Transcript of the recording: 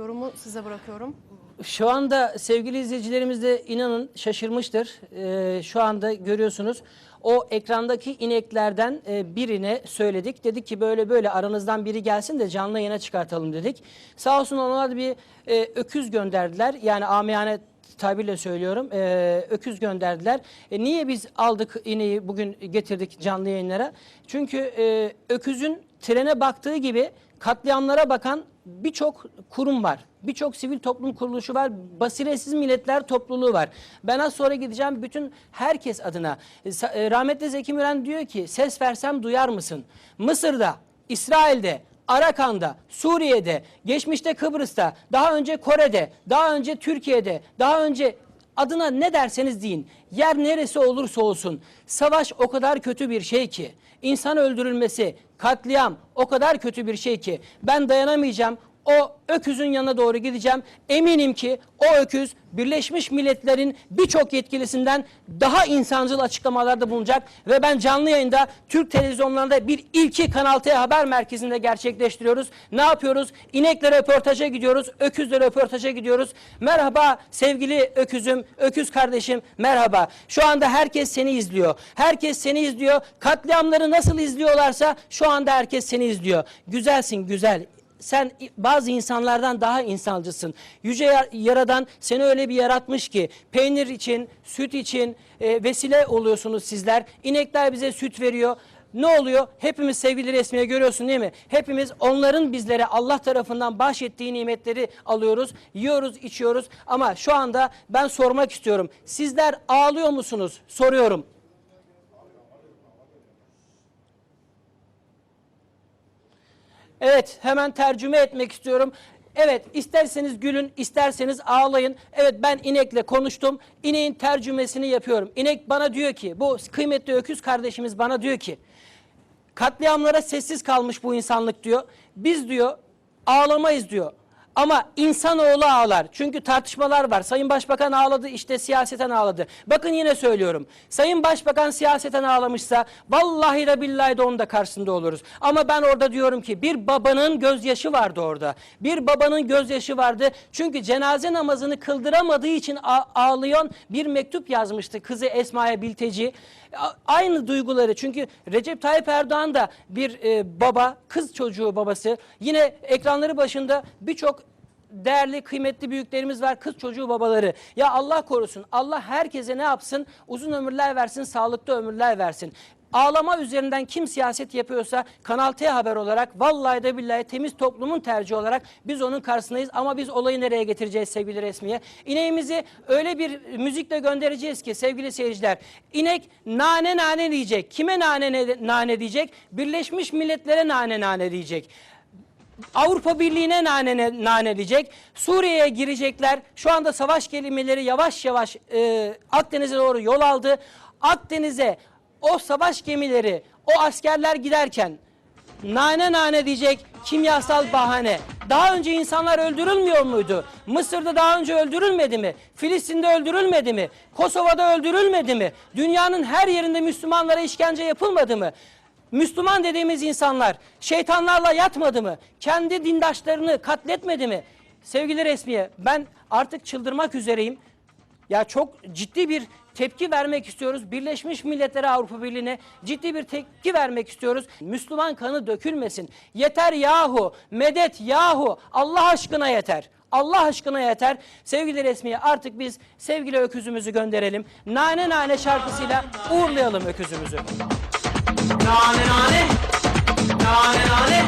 Yorumu size bırakıyorum. Şu anda sevgili izleyicilerimiz de inanın şaşırmıştır. Ee, şu anda görüyorsunuz o ekrandaki ineklerden e, birine söyledik. Dedik ki böyle böyle aranızdan biri gelsin de canlı yayına çıkartalım dedik. Sağ olsun onlar da bir e, öküz gönderdiler. Yani amiyane tabirle söylüyorum e, öküz gönderdiler. E, niye biz aldık ineği bugün getirdik canlı yayınlara? Çünkü e, öküzün trene baktığı gibi katliamlara bakan birçok kurum var. Birçok sivil toplum kuruluşu var. Basiretsiz milletler topluluğu var. Ben az sonra gideceğim bütün herkes adına. E, Rahmetli Zeki Müren diyor ki ses versem duyar mısın? Mısır'da, İsrail'de, Arakan'da, Suriye'de, geçmişte Kıbrıs'ta, daha önce Kore'de, daha önce Türkiye'de, daha önce adına ne derseniz deyin. Yer neresi olursa olsun savaş o kadar kötü bir şey ki. İnsan öldürülmesi, katliam o kadar kötü bir şey ki ben dayanamayacağım. O öküzün yanına doğru gideceğim. Eminim ki o öküz Birleşmiş Milletler'in birçok yetkilisinden daha insancıl açıklamalarda bulunacak ve ben canlı yayında Türk televizyonlarında bir ilki Kanal T haber merkezinde gerçekleştiriyoruz. Ne yapıyoruz? İnekle röportaja gidiyoruz, öküzle röportaja gidiyoruz. Merhaba sevgili öküzüm, öküz kardeşim merhaba. Şu anda herkes seni izliyor. Herkes seni izliyor. Katliamları nasıl izliyorlarsa şu anda herkes seni izliyor. Güzelsin güzel sen bazı insanlardan daha insancısın. Yüce Yar- Yaradan seni öyle bir yaratmış ki peynir için, süt için e, vesile oluyorsunuz sizler. İnekler bize süt veriyor. Ne oluyor? Hepimiz sevgili resmiye görüyorsun değil mi? Hepimiz onların bizlere Allah tarafından bahşettiği nimetleri alıyoruz, yiyoruz, içiyoruz. Ama şu anda ben sormak istiyorum. Sizler ağlıyor musunuz? Soruyorum. Evet hemen tercüme etmek istiyorum. Evet isterseniz gülün isterseniz ağlayın. Evet ben inekle konuştum. İneğin tercümesini yapıyorum. İnek bana diyor ki bu kıymetli öküz kardeşimiz bana diyor ki katliamlara sessiz kalmış bu insanlık diyor. Biz diyor ağlamayız diyor. Ama insanoğlu ağlar. Çünkü tartışmalar var. Sayın Başbakan ağladı işte siyaseten ağladı. Bakın yine söylüyorum. Sayın Başbakan siyaseten ağlamışsa vallahi de billahi de onun da karşısında oluruz. Ama ben orada diyorum ki bir babanın gözyaşı vardı orada. Bir babanın gözyaşı vardı. Çünkü cenaze namazını kıldıramadığı için ağlayan bir mektup yazmıştı kızı Esma'ya Bilteci. Aynı duyguları çünkü Recep Tayyip Erdoğan da bir e, baba, kız çocuğu babası. Yine ekranları başında birçok değerli, kıymetli büyüklerimiz var, kız çocuğu babaları. Ya Allah korusun, Allah herkese ne yapsın? Uzun ömürler versin, sağlıklı ömürler versin. Ağlama üzerinden kim siyaset yapıyorsa Kanal T Haber olarak vallahi de billahi temiz toplumun tercihi olarak biz onun karşısındayız. Ama biz olayı nereye getireceğiz sevgili resmiye? İneğimizi öyle bir müzikle göndereceğiz ki sevgili seyirciler. İnek nane nane diyecek. Kime nane ne- nane diyecek? Birleşmiş Milletler'e nane nane diyecek. Avrupa Birliği'ne nane, naneleyecek. Suriye'ye girecekler. Şu anda savaş kelimeleri yavaş yavaş e, Akdeniz'e doğru yol aldı. Akdeniz'e o savaş gemileri, o askerler giderken nane nane diyecek kimyasal bahane. Daha önce insanlar öldürülmüyor muydu? Mısır'da daha önce öldürülmedi mi? Filistin'de öldürülmedi mi? Kosova'da öldürülmedi mi? Dünyanın her yerinde Müslümanlara işkence yapılmadı mı? Müslüman dediğimiz insanlar şeytanlarla yatmadı mı? Kendi dindaşlarını katletmedi mi? Sevgili resmiye ben artık çıldırmak üzereyim. Ya çok ciddi bir tepki vermek istiyoruz. Birleşmiş Milletler Avrupa Birliği'ne ciddi bir tepki vermek istiyoruz. Müslüman kanı dökülmesin. Yeter yahu, medet yahu. Allah aşkına yeter. Allah aşkına yeter. Sevgili resmiye artık biz sevgili öküzümüzü gönderelim. Nane nane şarkısıyla uğurlayalım öküzümüzü. Nane nane, nane nane,